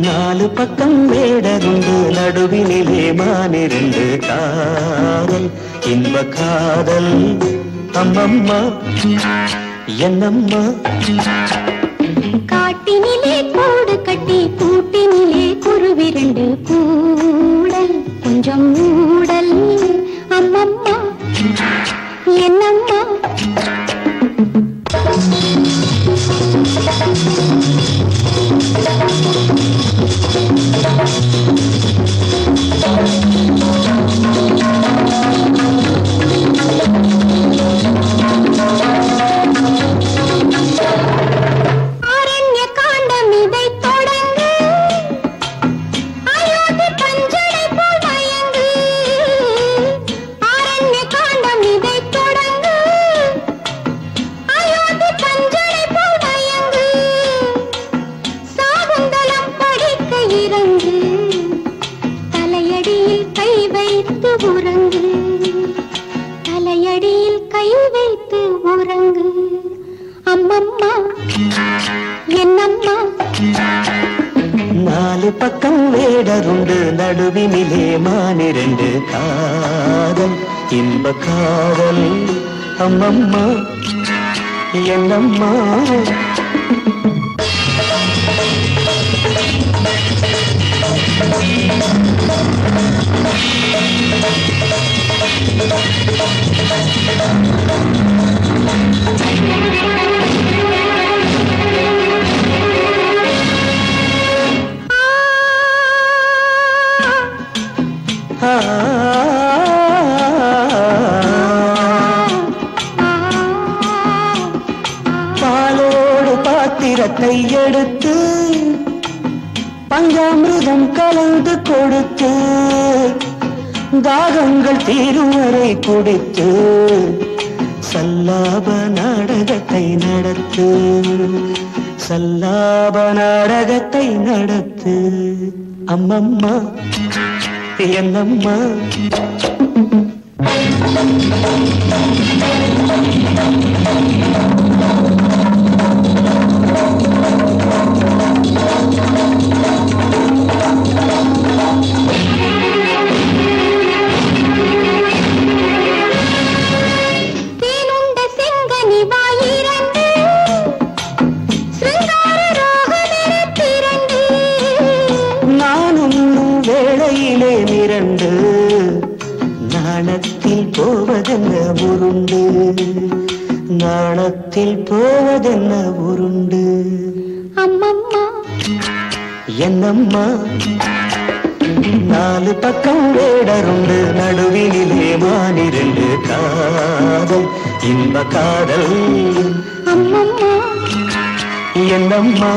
நாலு பக்கம் வேடருண்டு நடுவினிலே மானிரண்டு காதல் இன்ப காதல். அம்மம்மா என்னம்மா? காட்டினிலே கூடு கட்டி கூட்டினிலே குருவிரண்டு கூடல் கொஞ்சம் மூடல். அம்மம்மா என்னம்மா? இறங்கு. தலையடியில் கை வைத்து உறங்கு. தலையடியில் கை வைத்து உறங்கு. அம்மம்மா என்னம்மா? நாலு பக்கம் வேடருண்டு நடுவினிலே மானிரண்டு காதல் இன்ப காதல். அம்மம்மா என்னம்மா? Thank you. பாத்திரத்தை எடுத்து பஞ்சாமிருதம் கலந்து கொடுத்து தாகங்கள் தீருவரை குடித்து சல்லாப நாடகத்தை நடத்து சல்லாப நாடகத்தை நடத்து. அம்மம்மா என்னம்மா வேளையிலே மிரண்டு நாணத்தில் போவதென்ன உருண்டு? நாணத்தில் போவதென்ன உருண்டு? அம்மம்மா. என்னம்மா? நாலு பக்கம் வேடருண்டு நடுவினிலே மானிரண்டு காதல் இன்ப காதல். அம்மம்மா. என்னம்மா?